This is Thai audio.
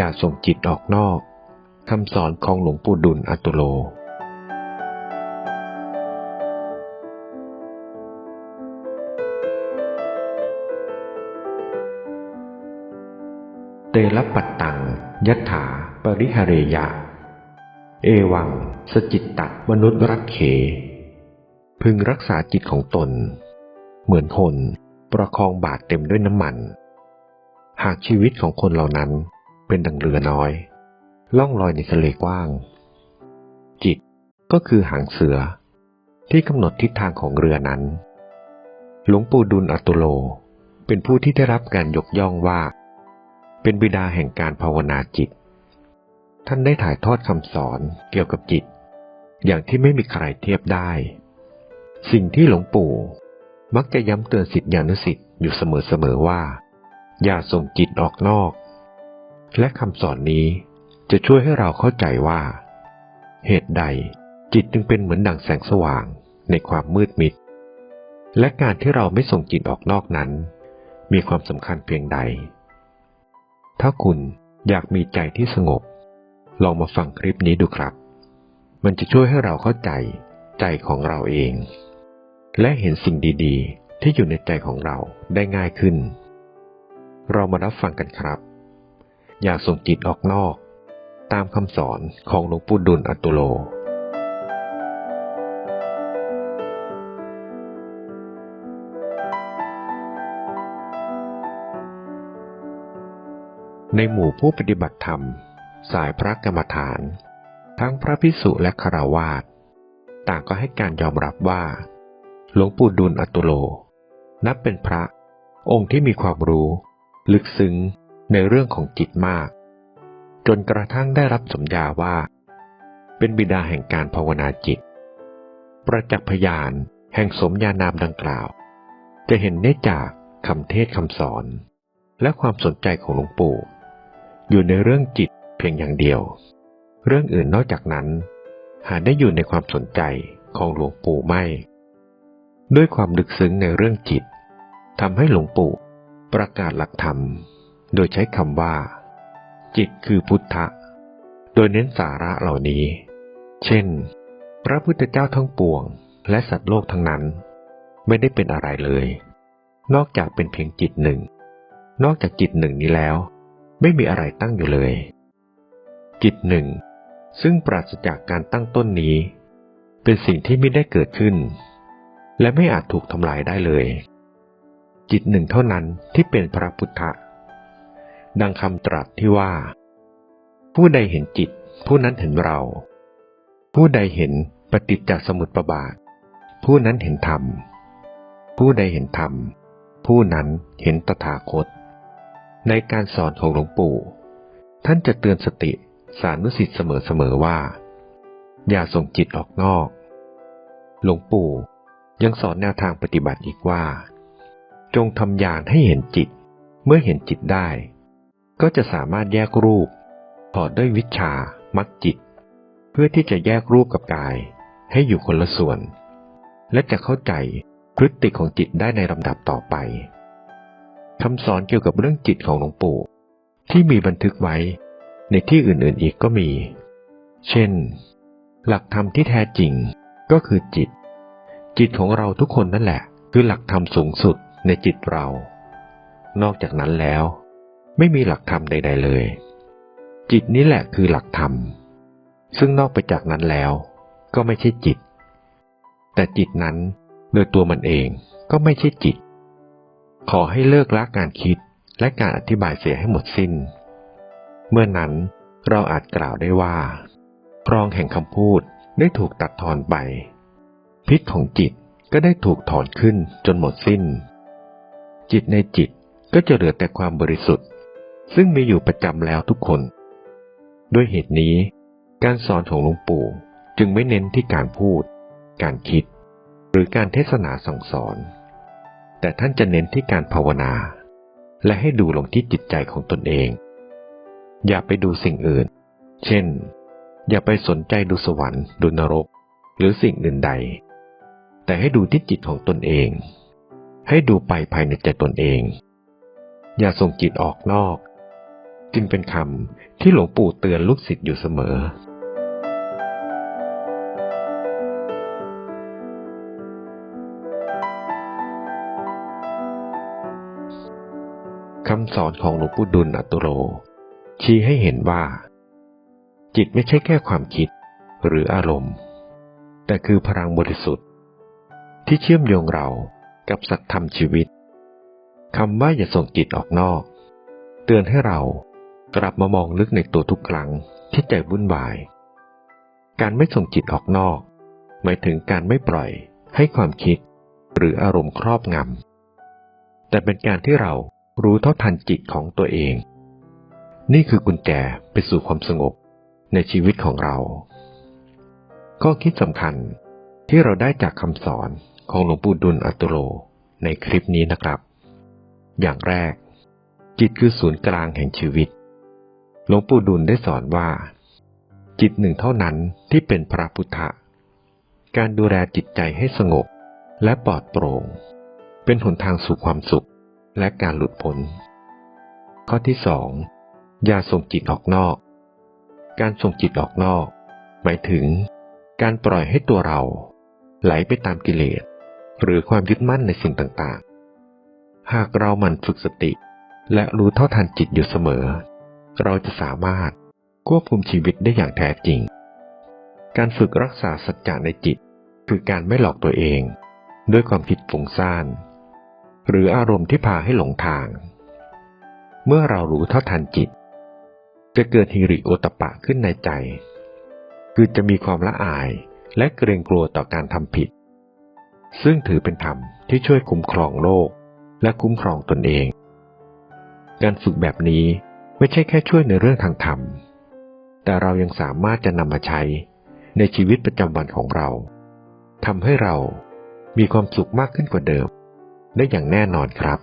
อย่าส่งจิตออกนอกคำสอนของหลวงปู่ดุลอตุโลเตลปัตตังยัตถา ปริหเรยะ เอวัง สจิตตะมนุษย์รักเข พึงรักษาจิตของตน เหมือนคนประคองบาตรเต็มด้วยน้ำมัน หากชีวิตของคนเหล่านั้น เป็นดังเรือน้อย ล่องลอยในทะเลกว้าง จิตก็คือหางเสือ ที่กำหนดทิศทางของเรือนั้น หลวงปู่ดุลอัตุโล เป็นผู้ที่ได้รับการยกย่องว่า เป็นบิดาแห่งการภาวนาจิต ท่านได้ถ่ายทอดคำสอนเกี่ยวกับจิต อย่างที่ไม่มีใครเทียบได้ สิ่งที่หลวงปู่มักจะย้ำเตือนสิทธิานุสิทธิ์อยู่เสมอๆว่า อย่าส่งจิตออกนอก และคำสอนนี้จะช่วยให้เราเข้าใจว่า เหตุใดจิตจึงเป็นเหมือนดังแสงสว่างในความมืดมิด และการที่เราไม่ส่งจิตออกนอกนั้น มีความสำคัญเพียงใด ถ้าคุณอยากมีใจที่สงบ ลองมาฟังคลิปนี้ดูครับ มันจะช่วยให้เราเข้าใจใจของเราเอง และเห็นสิ่งดี ๆ ที่อยู่ในใจของเราได้ง่ายขึ้น เรามารับฟังกันครับ อย่าส่งจิตออกนอก ตามคำสอนของหลวงปู่ดุลอตุโล ในหมู่ผู้ปฏิบัติธรรม สายพระกรรมฐาน ทั้งพระพิสุและคารวาสต่างก็ให้การยอมรับว่า หลวงปู่ดุลอตุโล นับเป็นพระองค์ที่มีความรู้ ลึกซึ้ง ในเรื่องของจิตมาก จนกระทั่งได้รับสมญาว่า เป็นบิดาแห่งการภาวนาจิต ประจักษ์พยานแห่งสมญานามดังกล่าว จะเห็นได้จากคำเทศคำสอน และความสนใจของหลวงปู่ อยู่ในเรื่องจิตเพียงอย่างเดียว เรื่องอื่นนอกจากนั้น หาได้อยู่ในความสนใจของหลวงปู่ไม่ ด้วยความลึกซึ้งในเรื่องจิตทำให้หลวงปู่ประกาศหลักธรรม โดยใช้คำว่า จิตคือพุทธะ โดยเน้นสาระเหล่านี้ เช่น พระพุทธเจ้าทั้งปวง และสัตว์โลกทั้งนั้น ไม่ได้เป็นอะไรเลย นอกจากเป็นเพียงจิตหนึ่ง นอกจากจิตหนึ่งนี้แล้ว ไม่มีอะไรตั้งอยู่เลย จิตหนึ่ง ซึ่งปราศจากการตั้งต้นนี้ เป็นสิ่งที่ไม่ได้เกิดขึ้น และไม่อาจถูกทำลายได้เลยจิตหนึ่งเท่านั้นที่เป็นพระพุทธะ ดังคำตรัสที่ว่า ผู้ใดเห็นจิต ผู้นั้นเห็นเรา ผู้ใดเห็นปฏิจจสมุปบาท ผู้นั้นเห็นธรรม ผู้ใดเห็นธรรม ผู้นั้นเห็นตถาคต ในการสอนของหลวงปู่ ท่านจะเตือนสติสานุสิทธิ์เสมอๆว่า อย่าส่งจิตออกนอก หลวงปู่ยังสอนแนวทางปฏิบัติอีกว่า จงทำยานให้เห็นจิต เมื่อเห็นจิตได้ ก็จะสามารถแยกรูปถอดด้วยวิชา มักจิต เพื่อที่จะแยกรูปกับกาย ให้อยู่คนละส่วน และจะเข้าใจพฤติของจิตได้ในลำดับต่อไปคำสอนเกี่ยวกับเรื่องจิตของหลวงปู่ ที่มีบันทึกไว้ในที่อื่นๆอีกก็มี เช่น หลักธรรมที่แท้จริงก็คือจิต จิตของเราทุกคนนั่นแหละ คือหลักธรรมสูงสุดในจิตเรา นอกจากนั้นแล้ว ไม่มีหลักธรรมใด ๆ เลย จิตนี้แหละคือหลักธรรม ซึ่งนอกไปจากนั้นแล้ว ก็ไม่ใช่จิต แต่จิตนั้นโดยตัวมันเองก็ไม่ใช่จิต ขอให้เลิกละการคิดและการอธิบายเสียให้หมดสิ้น เมื่อนั้นเราอาจกล่าวได้ว่า ครองแห่งคำพูดได้ถูกตัดทอนไป พิษของจิตก็ได้ถูกถอนขึ้นจนหมดสิ้น จิตในจิตก็จะเหลือแต่ความบริสุทธิ์ ซึ่งมีอยู่ประจำแล้วทุกคน ด้วยเหตุนี้ การสอนของหลวงปู่จึงไม่เน้นที่การพูด การคิด หรือการเทศนาสั่งสอน แต่ท่านจะเน้นที่การภาวนา และให้ดูลงที่จิตใจของตนเอง อย่าไปดูสิ่งอื่น เช่น อย่าไปสนใจดูสวรรค์ ดูนรก หรือสิ่งอื่นใด แต่ให้ดูที่จิตของตนเอง ให้ดูไปภายในใจตนเอง อย่าส่งจิตออกนอก จึงเป็นคำที่หลวงปู่เตือนลูกศิษย์อยู่เสมอ คำสอนของหลวงปู่ดุลอตุโร ชี้ให้เห็นว่า จิตไม่ใช่แค่ความคิดหรืออารมณ์ แต่คือพลังบริสุทธิ์ ที่เชื่อมโยงเรากับสัตธรรมชีวิตคำว่าอย่าส่งจิตออกนอก เตือนให้เรา กลับมามองลึกในตัวทุกครั้งที่ใจวุ่นวาย การไม่ส่งจิตออกนอก หมายถึงการไม่ปล่อยให้ความคิดหรืออารมณ์ครอบงำ แต่เป็นการที่เรารู้เท่าทันจิตของตัวเอง นี่คือกุญแจไปสู่ความสงบในชีวิตของเรา ข้อคิดสำคัญที่เราได้จากคำสอนของหลวงปู่ดุลอัตโรในคลิปนี้นะครับ อย่างแรก จิตคือศูนย์กลางแห่งชีวิต หลวงปู่ดุลได้สอนว่า จิตหนึ่งเท่านั้นที่เป็นพระพุทธะการดูแลจิตใจให้สงบและปลอดโปร่ง เป็นหนทางสู่ความสุขและการหลุดพ้น ข้อที่สองอย่าส่งจิตออกนอก การส่งจิตออกนอก หมายถึง การปล่อยให้ตัวเรา ไหลไปตามกิเลส หรือความยึดมั่นในสิ่งต่างๆ หากเราหมั่นฝึกสติ และรู้เท่าทันจิตอยู่เสมอ เราจะสามารถควบคุมชีวิตได้อย่างแท้จริง การฝึกรักษาสัจจะในจิต คือการไม่หลอกตัวเอง ด้วยความคิดฟุ้งซ่าน หรืออารมณ์ที่พาให้หลงทาง เมื่อเรารู้เท่าทันจิต จะเกิดฮิริโอตปปะขึ้นในใจ คือจะมีความละอายและเกรงกลัวต่อการทำผิด ซึ่งถือเป็นธรรมที่ช่วยคุ้มครองโลกและคุ้มครองตนเอง การฝึกแบบนี้ ไม่ใช่แค่ช่วยในเรื่องทางธรรม แต่เรายังสามารถจะนำมาใช้ในชีวิตประจำวันของเราทำให้เรามีความสุขมากขึ้นกว่าเดิม ได้อย่างแน่นอนครับ